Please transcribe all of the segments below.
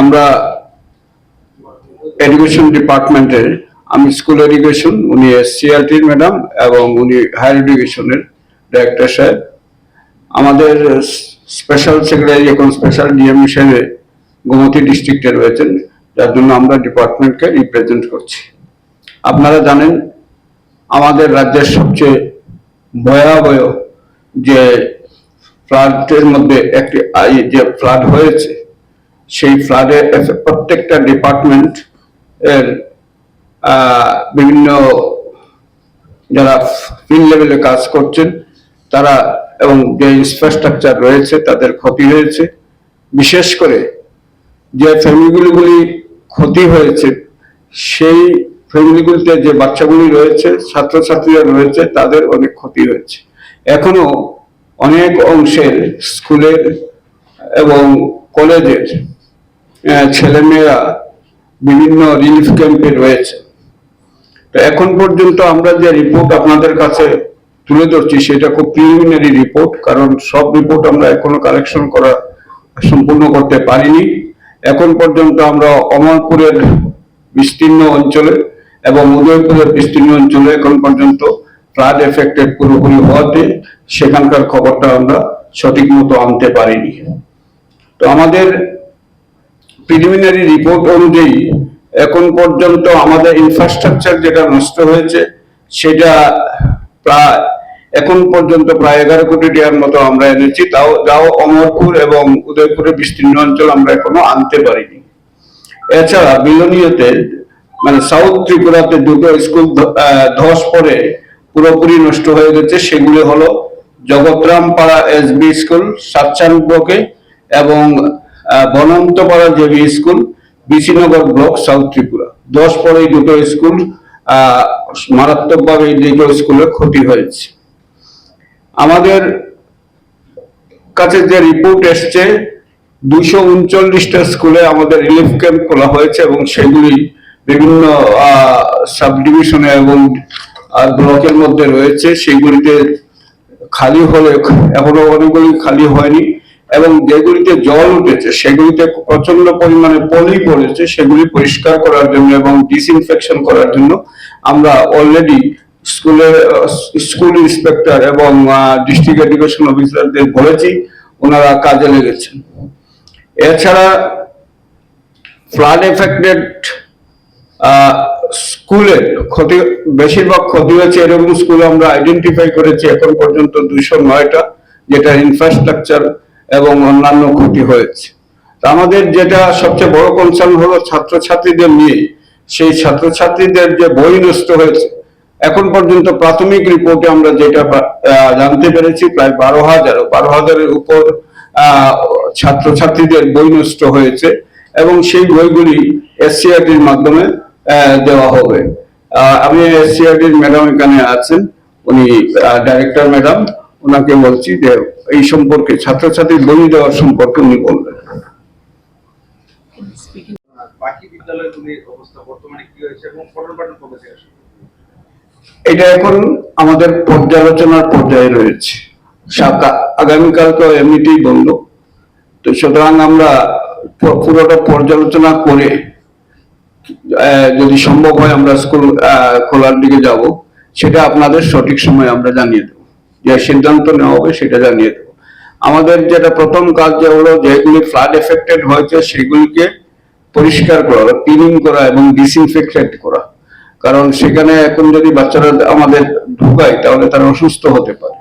আমরা এডুকেশন ডিপার্টমেন্টের আমি স্কুল এডুকেশন উনি সিআরটির ম্যাডাম এবং উনি হায়ার এডুকেশনের ডাইরেক্টর সাহেব। আমাদের স্পেশাল সেক্রেটারি এখন স্পেশাল ডিএম হিসেবে গোমতী ডিস্ট্রিক্টে রয়েছেন, যার জন্য আমরা ডিপার্টমেন্টকে রিপ্রেজেন্ট করছি। আপনারা জানেন, আমাদের রাজ্যের সবচেয়ে ভয়াবহ যে ফ্লাডের মধ্যে একটি, যে ফ্লাড হয়েছে সেই ফ্লাডে প্রত্যেকটা ডিপার্টমেন্ট এর বিভিন্ন যারা ফিল্ড লেভেলে কাজ করছেন, তারা এবং যে ইনফ্রাস্ট্রাকচার রয়েছে তাদের ক্ষতি হয়েছে। বিশেষ করে যে ফ্যামিলিগুলি ক্ষতি হয়েছে, সেই ফ্যামিলিগুলিতে যে বাচ্চাগুলি রয়েছে, ছাত্রছাত্রীরা রয়েছে, তাদের অনেক ক্ষতি হয়েছে। এখনও অনেক অংশের স্কুলের এবং কলেজের ছেলেমেয়েরা বিভিন্ন রিলিফ ক্যাম্পে রয়েছে। তো এখন পর্যন্ত আমরা যে রিপোর্ট আপনাদের কাছে তুলে ধরছি, সেটা খুব প্রিলিমিনারি রিপোর্ট কারণ সব রিপোর্ট আমরা এখনও কালেকশন করা সম্পূর্ণ করতে পারিনি। এখন পর্যন্ত আমরা অমরপুরের বিস্তীর্ণ অঞ্চলে এবং উদয়পুরের বিস্তীর্ণ অঞ্চলে এখন পর্যন্ত ফ্লাড এফেক্টেড পুরোপুরি হওয়াতে সেখানকার খবরটা আমরা সঠিক মতো আনতে পারিনি। তো আমাদের প্রিলিমিনারি রিপোর্ট অনুযায়ী এখন পর্যন্ত আমাদের ইনফ্রাস্ট্রাকচার যেটা নষ্ট হয়েছে, সেটা প্রায় এখন পর্যন্ত প্রায় এগারো কোটি টাকার মতো আমরা এনেছি। তাও যাও অমরপুর এবং উদয়পুরের বিস্তীর্ণ অঞ্চল আমরা এখনও আনতে পারিনি। এছাড়া বিলোনিয়াতে মানে সাউথ ত্রিপুরাতে দুটো স্কুল ধস পরে পুরোপুরি নষ্ট হয়ে গেছে। সেগুলি হলো Jagatrampara S B school Satchan ব্লকে এবং Banantapara JB school Bishinagar block, south Tripura. দশ পরে এই দুটো স্কুল মারাত্মকভাবে এই দুটো স্কুলের ক্ষতি হয়েছে। আমাদের কাছে যে রিপোর্ট এসছে দুশো উনচল্লিশটা স্কুলে আমাদের রিলিফ ক্যাম্প খোলা হয়েছে এবং সেগুলি বিভিন্ন সাব ডিভিশনে এবং ব্লকের মধ্যে রয়েছে। সেগুলিতে খালি হলে, এখনও অনেকগুলি খালি হয়নি। এবং যেগুলিতে জল উঠেছে, সেগুলিতে প্রচণ্ড পরিমাণে পলি পড়েছে, সেগুলি পরিষ্কার করার জন্য এবং ডিসইনফেকশন করার জন্য আমরা অলরেডি স্কুলের স্কুল ইন্সপেক্টর এবং ডিস্ট্রিক্ট এডুকেশন অফিসারদের বলেছি, ওনারা কাজে লেগেছেন। এছাড়া ফ্লাড এফেক্টেড স্কুলের ক্ষতি, বেশিরভাগ ক্ষতি হয়েছে, এরকম স্কুল আমরা আইডেন্টিফাই করেছি, এখন পর্যন্ত দুইশো নয়টা, যেটা ইনফ্রাস্ট্রাকচার এবং অন্যান্য ক্ষতি হয়েছে। আমাদের যেটা সবচেয়ে বড় কনসার্ন হলো ছাত্রছাত্রীদের নিয়ে। সেই ছাত্রছাত্রীদের যে বই নষ্ট হয়েছে, এখন পর্যন্ত প্রাথমিক রিপোর্টে আমরা যেটা জানতে পেরেছি, প্রায় বারো হাজার, বারো হাজারের উপর ছাত্রছাত্রীদের বই নষ্ট হয়েছে এবং সেই বইগুলি এসসিআরটির মাধ্যমে দেওয়া হবে। আমি এসসিআরটির ম্যাডাম এখানে আছেন। উনি ডাইরেক্টর ম্যাডাম ওনাকে বলছি যে এই সম্পর্কে ছাত্রছাত্রীর বই দেওয়ার সম্পর্কে উনি বলবেন? এটা এখন আমাদের পর্যালোচনার পর্যায়ে রয়েছে। আগামীকাল তো এমনিতেই বন্ধ। তো সুতরাং আমরা পুরোটা পর্যালোচনা করে যদি সম্ভব হয় আমরা স্কুল খোলার দিকে যাব। সেটা আপনাদের সঠিক সময় আমরা জানিয়ে দেবো। সিদ্ধান্ত নেওয়া হবে সেটা জানিয়ে দেবো। আমাদের যেটা প্রথম কাজ যে হলো, যেগুলি ফ্লাড এফেক্টেড হয়েছে সেগুলিকে পরিষ্কার করা ক্লিনিং করা এবং ডিসইনফেক্টেড করা। কারণ সেখানে এখন যদি বাচ্চারা আমাদের ঢুকায়, তাহলে তারা অসুস্থ হতে পারে।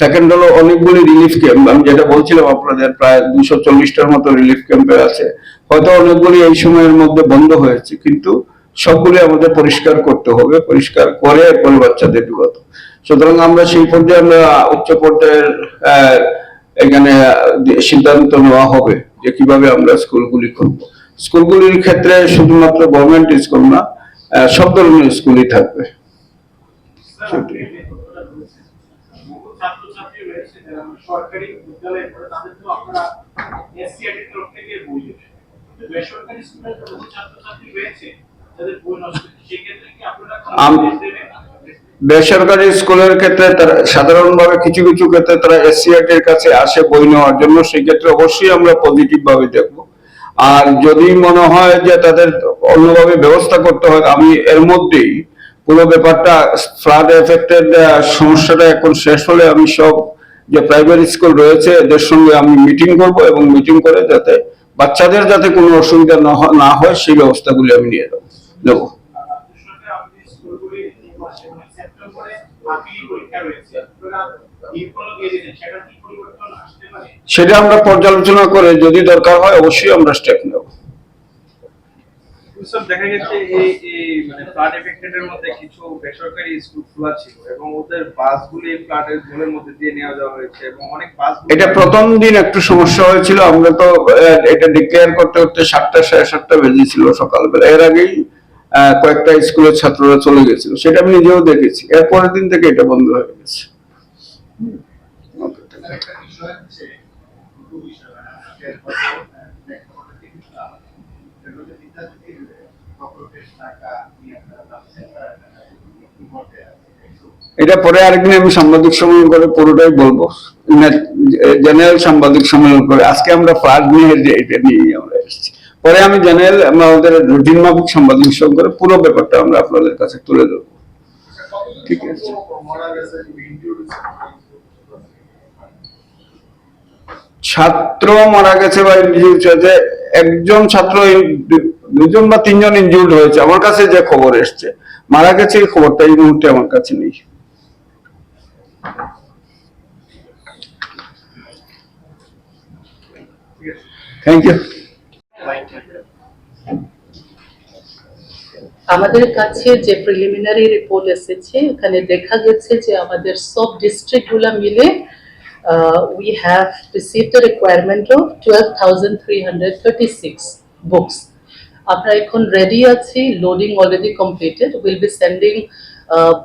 সেকেন্ড হলো, অনেকগুলি রিলিফ ক্যাম্প আমি যেটা বলছিলাম আপনাদের প্রায় দুশো চল্লিশটার মতো রিলিফ ক্যাম্পে আছে। হয়তো অনেকগুলি এই সময়ের মধ্যে বন্ধ হয়েছে, কিন্তু সবগুলি আমাদের পরিষ্কার করতে হবে, পরিষ্কার করে এরপরে বাচ্চাদের ঢুকাতে। সুতরাং আমরা সেই পর্যায়ে আমরা উচ্চ পর্যায়ের এখানে সিদ্ধান্ত নেওয়া হবে যে কীভাবে আমরা স্কুলগুলি খুলবো। স্কুলগুলির ক্ষেত্রে শুধুমাত্র গভর্নমেন্ট স্কুল না সব ধরনের স্কুলই থাকবে। সরকারি বিদ্যালয়ে পড়ে তাদের তো আপনারা তরফ থেকে বই দেবেন বেসরকারি স্কুলের ছাত্রছাত্রী রয়েছে যাদের বই নষ্ট। সেক্ষেত্রে কি আপনারা বেসরকারি স্কুলের ক্ষেত্রে তারা সাধারণভাবে কিছু কিছু ক্ষেত্রে তারা এসসিআরটির কাছে আসে বই নেওয়ার জন্য সেই ক্ষেত্রে অবশ্যই আমরা পজিটিভ ভাবে দেখব। আর যদি মনে হয় যে তাদের অন্যভাবে ব্যবস্থা করতে হয়, আমি এর মধ্যেই পুরো ব্যাপারটা ফ্লাড এফেক্টেড সমস্যাটা এখন শেষ হলে আমি সব যে প্রাইভেট স্কুল রয়েছে, এদের সঙ্গে আমি মিটিং করব এবং মিটিং করে যাতে বাচ্চাদের যাতে কোনো অসুবিধা না হয়- সেই ব্যবস্থাগুলি আমি নিয়ে দেবো দেবো বেসরকারি আমাদের স্কুলগুলি এই মাসে মানে সেপ্টেম্বরে আপিল পরীক্ষা রয়েছে আপনারা নির্ভর দিয়ে দিলেন সেটা আমরা পর্যালোচনা করে যদি দরকার হয় অবশ্যই আমরা স্টেপ নেব। সব দেখা গেছে এই এই মানে ফ্লাড এফেক্টেড মধ্যে কিছু বেসরকারি স্কুল খোলা ছিল এবং ওদের বাসগুলি ফ্লাডের জলের মধ্যে দিয়ে নিয়ে যাওয়া হয়েছে এবং অনেক বাস এটা প্রথম দিন একটু সমস্যা হয়েছিল। আমরা তো এটা ডিক্লেয়ার করতে করতে সাতটা সাড়ে সাতটা বেজেছিল সকালবেলা। এর আগেই কয়েকটা স্কুলের ছাত্ররা চলে গেছিল, সেটা আমি নিজেও দেখেছি। এর পরের দিন থেকে এটা বন্ধ হয়ে গেছে। এটা পরে আরেকদিন আমি সাংবাদিক সম্মেলন করে পুরোটাই বলব। জেনারেল সাংবাদিক সম্মেলন করে। আজকে আমরা ফ্লাড নিয়ে এটা নিয়ে আমরা এসেছি। পরে আমি জেনারেল আমাদের রুটিন মাফিক সাংবাদিক সম্মেলন করে পুরো ব্যাপারটা আমরা আপনাদের কাছে তুলে দেবো ঠিক আছে। ছাত্র মারা গেছে বা ইনজিউড হয়েছে একজন ছাত্র দুজন বা তিনজন ইনজিউড হয়েছে, আমার কাছে যে খবর এসছে, মারা গেছে এই খবরটা এই মুহূর্তে আমার কাছে নেই। থ্যাংক ইউ আমাদের কাছে যে প্রিলিমিনারি রিপোর্ট এসেছে, এখানে দেখা গেছে যে আমাদের সব ডিস্ট্রিক্টগুলা মিলে we have received a requirement of twelve books আমরা এখন রেডি আছি loading already completed will be sending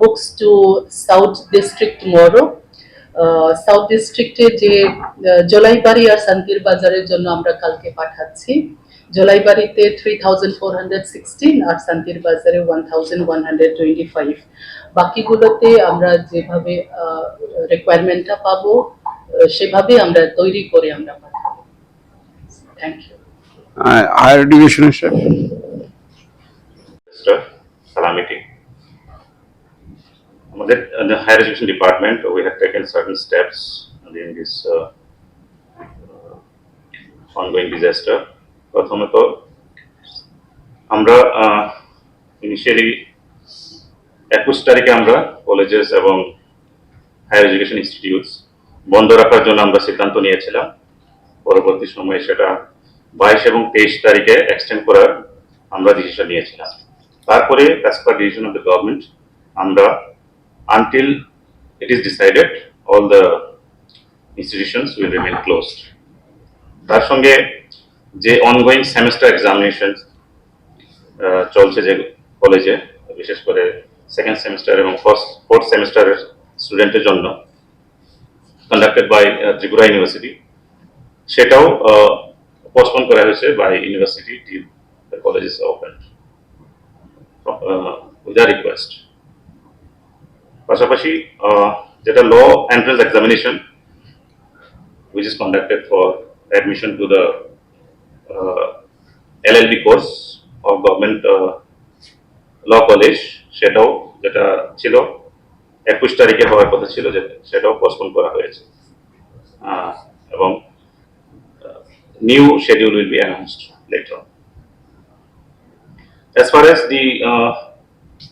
books to south district tomorrow south ডিস্ট্রিক্টে যে জলাইবাড়ি আর শান্তির বাজারের জন্য আমরা কালকে পাঠাচ্ছি। জলাইবাড়িতে three thousand four hundred sixteen আর শান্তির বাজারে one thousand one hundred twenty five বাকিগুলোতে আমরা যেভাবে রিকোয়ারমেন্টটা পাবো সেভাবে আমরা তৈরি করে আমরা পাঠাবো থ্যাংক ইউ হায়ার এডুকেশনের স্যার Mr. আমাদের uh, the higher education department, we have taken certain steps during this uh, uh, ongoing disaster. প্রথমত, আমরা ইনিশিয়ালি একুশ তারিখে আমরা কলেজেস এবং হায়ার এডুকেশন ইনস্টিটিউটস বন্ধ রাখার জন্য আমরা সিদ্ধান্ত নিয়েছিলাম। পরবর্তী সময়ে সেটা বাইশ এবং তেইশ তারিখে এক্সটেন্ড করার আমরা ডিসিশন নিয়েছিলাম। তারপরে as per decision of the government আমরা until it is decided all the institutions will remain closed তার সঙ্গে যে অনগোয়িং সেমেস্টার এক্সামিনেশন চলছে যে কলেজে বিশেষ করে সেকেন্ড সেমিস্টার এবং ফার্স্ট ফোর্থ সেমিস্টারের স্টুডেন্টের জন্য কন্ডাক্টেড বাই ত্রিপুরা ইউনিভার্সিটি সেটাও পোস্টপোন করা হয়েছে by university the college is open with request পাশাপাশি যেটা law entrance examination which is conducted for admission to the uh, course of government uh, law college সেটাও যেটা ছিল একুশ তারিখে হওয়ার কথা ছিল যে সেটাও পোস্টপোন করা হয়েছে এবং new schedule will be announced later on. As far as the uh,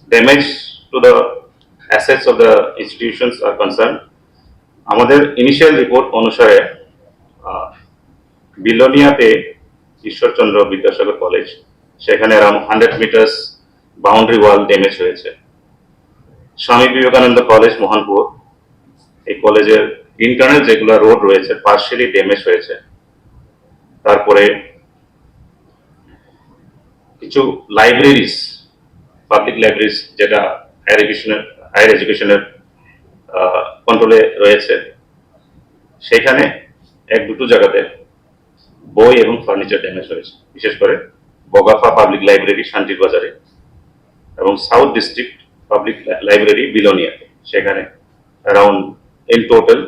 damage to the assets of the institutions are concerned, আমাদের ইনিশিয়াল রিপোর্ট অনুসারে বিলোনিয়াতে ঈশ্বরচন্দ্র বিদ্যাসাগর কলেজ। সেখানে around hundred metres boundary wall damage হয়েছে। Swami Vivekananda college, Mohanpur. এই কলেজের internal যেগুলো road রয়েছে partially damage হয়েছে। তারপরে কিছু লাইব্রেরিজ পাবলিক লাইব্রেরিজ যেটা হায়ার এডুকেশনের হায়ার এডুকেশনের কন্ট্রোলে রয়েছে। সেখানে এক দুটো জায়গাতে বই এবং ফার্নিচার ড্যামেজ হয়েছে। বিশেষ করে বগাফা পাবলিক লাইব্রেরি শান্তির বাজারে এবং সাউথ ডিস্ট্রিক্ট পাবলিক লাইব্রেরি বিলোনিয়াতে। সেখানে around in total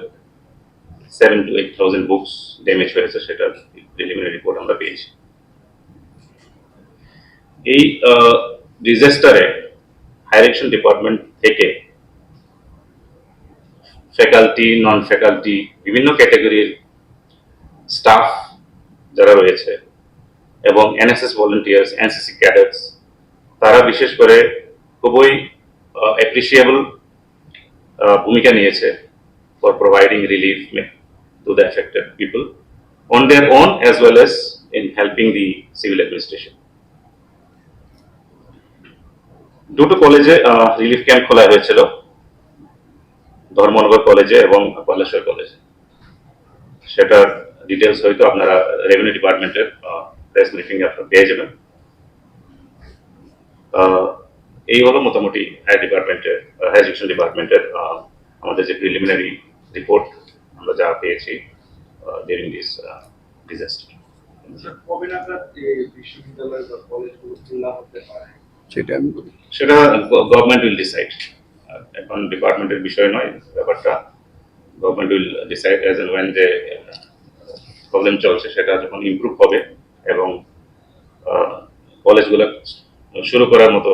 seven to eight thousand books damage হয়েছে সেটার প্রিলিমিনারি রিপোর্ট আমরা পেয়েছি। এই ডিজাস্টারে হায়ার এডুকেশন ডিপার্টমেন্ট থেকে ফ্যাকাল্টি নন ফ্যাকাল্টি বিভিন্ন ক্যাটাগরির স্টাফ যারা রয়েছে, এবং এনএসএস ভলেন্টিয়ার্স এনসিসি ক্যাডার্স তারা বিশেষ করে খুবই অ্যাপ্রিসিয়েবল ভূমিকা নিয়েছে for providing relief to the affected people on their own as well as in helping the civil administration. দুটো কলেজে রিলিফ ক্যাম্প খোলা হয়েছিল, ধর্মনগর কলেজে এবং কলেশ্বর কলেজে সেটার ডিটেলস হয়তো আপনারা রেভিনিউ ডিপার্টমেন্টের প্রেস ব্রিফিং আপনারা পেয়ে যাবেন। আহ, এই হলো মোটামুটি হায়ার ডিপার্টমেন্টের হায়ার এডুকেশন ডিপার্টমেন্টের আমাদের যে প্রিলিমিনারি রিপোর্ট আমরা যা পেয়েছি ডিউরিং দিস ডিজাস্টার স্যার, কবে নাগাদ এই বিশ্ববিদ্যালয় বা কলেজগুলো খোলা হতে পারে? সেটা আমি বলি। সেটা গভর্নমেন্ট উইল ডিসাইড এখন ডিপার্টমেন্টের বিষয় নয় ব্যাপারটা government will decide as and when যে প্রবলেম চলছে সেটা যখন ইম্প্রুভ হবে এবং কলেজগুলো শুরু করার মতো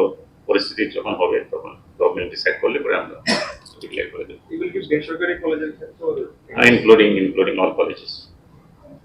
পরিস্থিতি যখন হবে তখন গভর্নমেন্ট ডিসাইড করলে পরে আমরা ডিক্লেয়ার করে দেবো। ইনক্লুডিং ইনক্লুডিং অল কলেজের